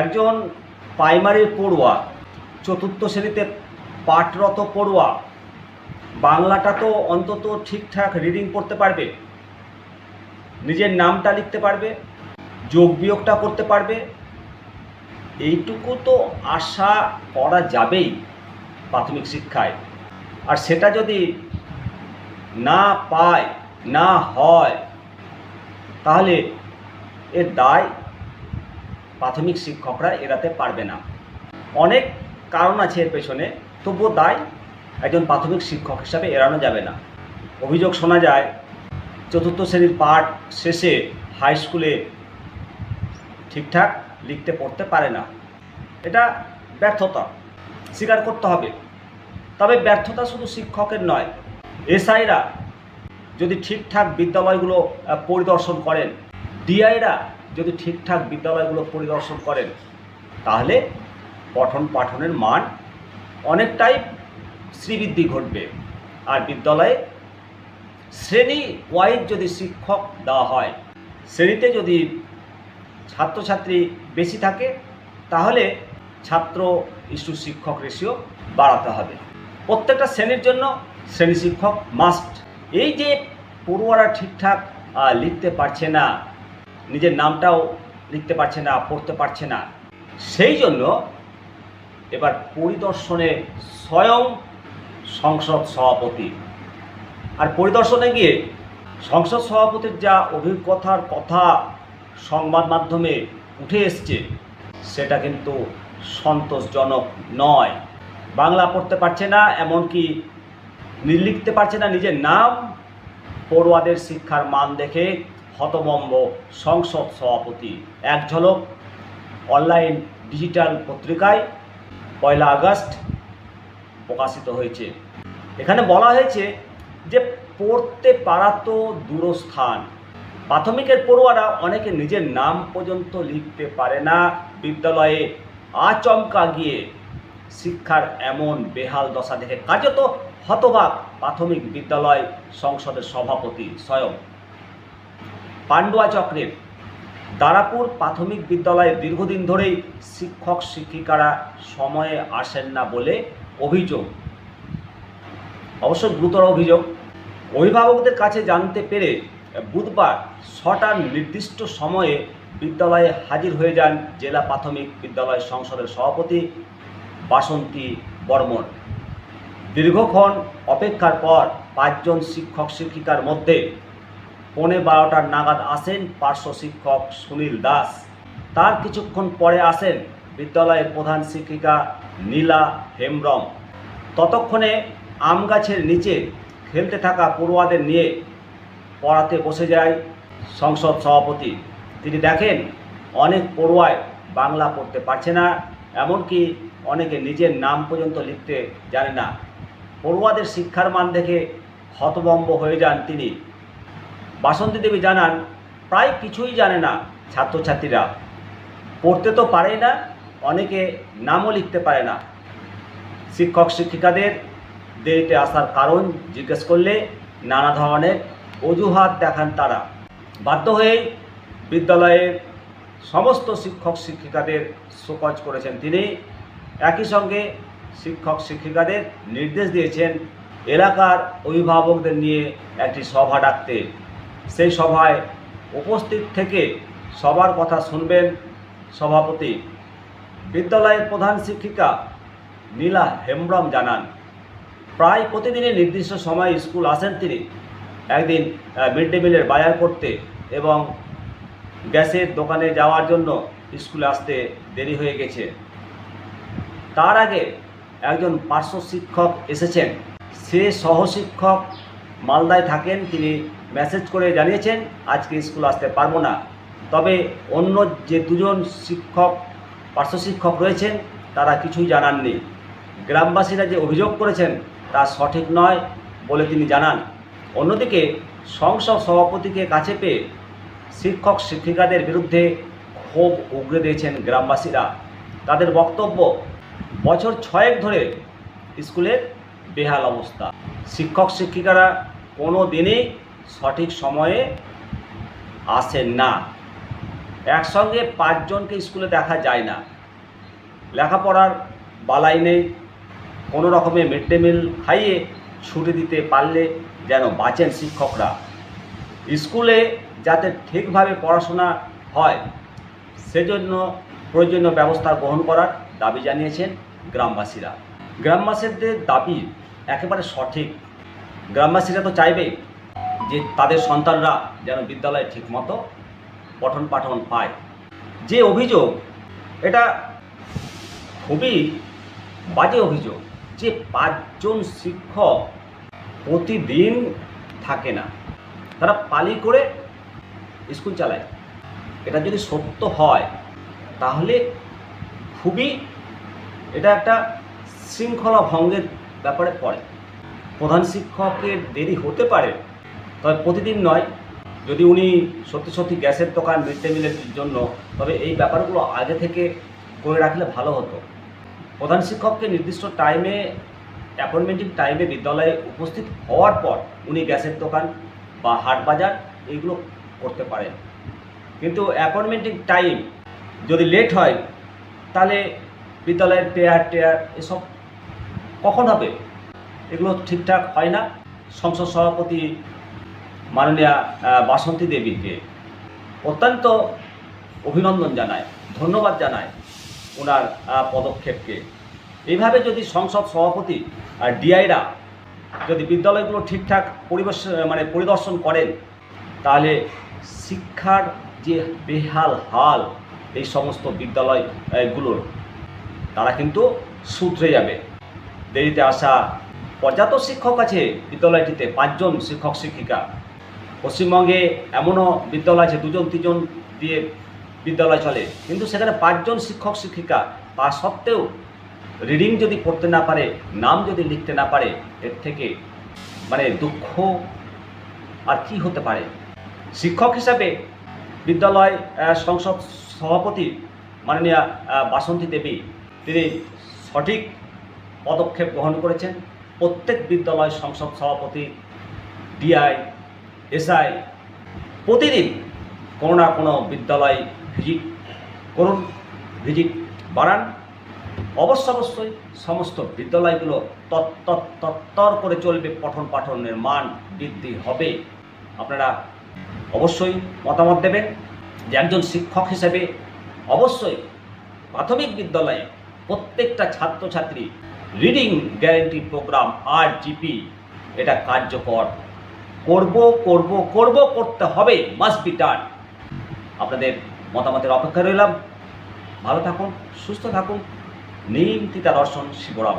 একজন প্রাইমারি পড়ুয়া, চতুর্থ শ্রেণীতে পাঠরত পড়ুয়া, বাংলাটা তো অন্তত ঠিকঠাক রিডিং করতে পারবে, নিজের নামটা লিখতে পারবে, যোগ বিয়োগটা করতে পারবে, এইটুকু তো আশা করা যাবেই প্রাথমিক শিক্ষায়। আর সেটা যদি না পায়, না হয়, তাহলে এর দায় প্রাথমিক শিক্ষকরা এড়াতে পারবে না। অনেক কারণ আছে এর পেছনে, তবুও দায় একজন প্রাথমিক শিক্ষক হিসাবে এড়ানো যাবে না। অভিযোগ শোনা যায়, চতুর্থ শ্রেণির পাঠ শেষে হাই স্কুলে ঠিকঠাক লিখতে পড়তে পারে না। এটা ব্যর্থতা স্বীকার করতে হবে। তবে ব্যর্থতা শুধু শিক্ষকের নয়, এসআইরা যদি ঠিকঠাক বিদ্যালয়গুলো পরিদর্শন করেন, ডিআইরা যদি ঠিকঠাক বিদ্যালয়গুলো পরিদর্শন করেন, তাহলে পঠন পাঠনের মান অনেকটাই শ্রীবৃদ্ধি ঘটবে। আর বিদ্যালয়ে শ্রেণি ওয়াইজ যদি শিক্ষক দেওয়া হয়, শ্রেণীতে যদি ছাত্রছাত্রী বেশি থাকে, তাহলে ছাত্র ইস্টু শিক্ষক রেশিও বাড়াতে হবে। প্রত্যেকটা শ্রেণির জন্য শ্রেণি শিক্ষক মাস্ট এই যে পড়ুয়ারা ঠিকঠাক লিখতে পারছে না নিজের নামটাও লিখতে পারছে না, পড়তে পারছে না। সেই জন্য এবার পরিদর্শনে স্বয়ং সংসদ সভাপতি। আর পরিদর্শনে গিয়ে সংসদ সভাপতির যা অভিজ্ঞতার কথা সংবাদ মাধ্যমে উঠে এসছে, সেটা কিন্তু সন্তোষজনক নয়। বাংলা পড়তে পারছে না, এমনকি লিখতে পারছে না নিজের নাম। পড়ুয়াদের শিক্ষার মান দেখে হতবম্ব সংসদ সভাপতি। এক ঝলক, অনলাইন ডিজিটাল পত্রিকায় পয়লা আগস্ট প্রকাশিত হয়েছে। এখানে বলা হয়েছে যে, পড়তে পারা তো দূরস্থান। প্রাথমিকের পড়ুয়ারা অনেকে নিজের নাম পর্যন্ত লিখতে পারে না। বিদ্যালয়ে আচমকা গিয়ে শিক্ষার এমন বেহাল দশা দেখে কার্যত হতবাক প্রাথমিক বিদ্যালয় সংসদের সভাপতি স্বয়ং পান্ডুয়া চক্রের দারাপুর প্রাথমিক বিদ্যালয়ে দীর্ঘদিন ধরেই শিক্ষক শিক্ষিকারা সময়ে আসেন না বলে অভিযোগ। অবশ্য গুরুতর অভিযোগ। অভিভাবকদের কাছে জানতে পেরে বুধবার ছটার নির্দিষ্ট সময়ে বিদ্যালয়ে হাজির হয়ে যান জেলা প্রাথমিক বিদ্যালয় সংসদের সভাপতি বাসন্তী বর্মন। দীর্ঘক্ষণ অপেক্ষার পর পাঁচজন শিক্ষক শিক্ষিকার মধ্যে পৌনে বারোটার নাগাদ আসেন পার্শ্ব শিক্ষক সুনীল দাস। তার কিছুক্ষণ পরে আসেন বিদ্যালয়ের প্রধান শিক্ষিকা নীলা হেমব্রম। ততক্ষণে আম গাছের নিচে খেলতে থাকা পড়ুয়াদের নিয়ে পড়াতে বসে যায় সংসদ সভাপতি। তিনি দেখেন, অনেক পড়ুয়ায় বাংলা পড়তে পারছে না, এমনকি অনেকে নিজের নাম পর্যন্ত লিখতে জানে না। পড়ুয়াদের শিক্ষার মান দেখে হতভম্ব হয়ে যান তিনি। বাসন্তী দেবী জানান, প্রায় কিছুই জানে না ছাত্রছাত্রীরা। পড়তে তো পারে না, অনেকে নামও লিখতে পারে না। শিক্ষক, শিক্ষিকাদের দেরিতে আসার কারণ জিজ্ঞেস করলে নানা ধরনের অজুহাত দেখান তারা। বাধ্য হয়ে বিদ্যালয়ের সমস্ত শিক্ষক, শিক্ষিকাদের শোকজ করেছেন তিনি। একই সঙ্গে শিক্ষক, শিক্ষিকাদের নির্দেশ দিয়েছেন এলাকার অভিভাবকদের নিয়ে একটি সভা ডাকতে। সেই সভায় উপস্থিত থেকে সবার কথা শুনবেন সভাপতি। বিদ্যালয়ের প্রধান শিক্ষিকা নীলা হেমব্রম জানান, প্রায় প্রতিদিনই নির্দিষ্ট সময়ে স্কুল আসেন তিনি। একদিন মিড ডে মিলের বাজার করতে এবং গ্যাসের দোকানে যাওয়ার জন্য স্কুলে আসতে দেরি হয়ে গেছে। তার আগে একজন পার্শ্ব শিক্ষক এসেছেন। সে সহশিক্ষক মালদায় থাকেন, তিনি মেসেজ করে জানিয়েছেন, আজকে স্কুল আসতে পারব না। তবে অন্য যে দুজন শিক্ষক, পার্শ্ব শিক্ষক রয়েছেন, তারা কিছুই জানাননি। গ্রামবাসীরা যে অভিযোগ করেছেন, তা সঠিক নয় বলে তিনি জানান। অন্যদিকে, সংসদ সভাপতিকে কাছে পেয়ে শিক্ষক শিক্ষিকাদের বিরুদ্ধে ক্ষোভ উগরে দিয়েছেন গ্রামবাসীরা। তাদের বক্তব্য, বছর ছয়েক ধরে স্কুলের বেহাল অবস্থা। শিক্ষক শিক্ষিকারা কোনো দিনই সঠিক সময়ে আসেন না। একসঙ্গে পাঁচজনকে স্কুলে দেখা যায় না। লেখাপড়ার বালাই নেই। কোনো রকমে মিড ডে মিল খাইয়ে ছুটি দিতে পারলে যেন বাঁচেন শিক্ষকরা। স্কুলে যাতে ঠিকভাবে পড়াশোনা হয়, সেজন্য প্রয়োজনীয় ব্যবস্থা গ্রহণ করার দাবি জানিয়েছেন গ্রামবাসীরা। গ্রামবাসীদের দাবি একেবারে সঠিক। গ্রামবাসীরা তো চাইবে যে তাদের সন্তানরা যেন বিদ্যালয়ে ঠিকমতো পঠন পাঠন পায়। যে অভিযোগ, এটা খুবই বাজে অভিযোগ যে পাঁচজন শিক্ষক প্রতিদিন থাকে না। তারা পালি করে স্কুল চালায়। এটা যদি সত্য হয়, তাহলে খুবই এটা একটা শৃঙ্খলা ভঙ্গের ব্যাপারে পড়ে। প্রধান শিক্ষকের দেরি হতে পারে, তবে প্রতিদিন নয়। যদি উনি সত্যি সত্যি গ্যাসের দোকান মিড ডে মিলের জন্য, তবে এই ব্যাপারগুলো আগে থেকে করে রাখলে ভালো হতো। প্রধান শিক্ষককে নির্দিষ্ট টাইমে অ্যাপয়েন্টমেন্টিং টাইমে বিদ্যালয়ে উপস্থিত হওয়ার পর উনি গ্যাসের দোকান বা হাট বাজার এইগুলো করতে পারেন। কিন্তু অ্যাপয়েন্টমেন্টিং টাইম যদি লেট হয়, তাহলে বিদ্যালয়ের পেয়ার টেয়ার এসব কখন হবে? এগুলো ঠিকঠাক হয় না। সংসদ সভাপতি মাননীয়া বাসন্তী দেবীকে অত্যন্ত অভিনন্দন জানায়, ধন্যবাদ জানায় ওনার পদক্ষেপকে। এইভাবে যদি সংসদ সভাপতি আর ডিআইরা যদি বিদ্যালয়গুলো ঠিকঠাক পরিবেশ মানে পরিদর্শন করেন, তাহলে শিক্ষার যে বেহাল হাল এই সমস্ত বিদ্যালয়গুলোর, তারা কিন্তু শুধরে যাবে। দেরিতে আসা পর্যাপ্ত শিক্ষক আছে বিদ্যালয়টিতে, পাঁচজন শিক্ষক, শিক্ষিকা। পশ্চিমবঙ্গে এমনও বিদ্যালয় আছে, দুজন, তিনজন দিয়ে বিদ্যালয় চলে। কিন্তু সেখানে পাঁচজন শিক্ষক, শিক্ষিকা, তা সত্ত্বেও রিডিং যদি পড়তে না পারে, নাম যদি লিখতে না পারে, এর থেকে মানে দুঃখ আর কি হতে পারে? শিক্ষক হিসাবে বিদ্যালয় সংসদ সভাপতি মাননীয়া বাসন্তী দেবী, তিনি সঠিক পদক্ষেপ গ্রহণ করেছেন। প্রত্যেক বিদ্যালয় সংসদ সভাপতি, ডিআই, এসআই, প্রতিদিন কোনো না কোনো বিদ্যালয় ভিজিট করুন, ভিজিট বাড়ান। অবশ্য অবশ্যই সমস্ত বিদ্যালয়গুলো তত্তর করে চলবে, পঠন পাঠনের মান বৃদ্ধি হবে। আপনারা অবশ্যই মতামত দেবেন। যে একজন শিক্ষক হিসেবে অবশ্যই প্রাথমিক বিদ্যালয়ে প্রত্যেকটা ছাত্রছাত্রী রিডিং গ্যারেন্টি প্রোগ্রাম আর জিপি এটা কার্যকর। করব করব করব, করতে হবে মাস্ট বি ডান আপনাদের মতামতের অপেক্ষা রইলাম। ভালো থাকুন, সুস্থ থাকুন। নিমতিতা দর্শন, শিবরাম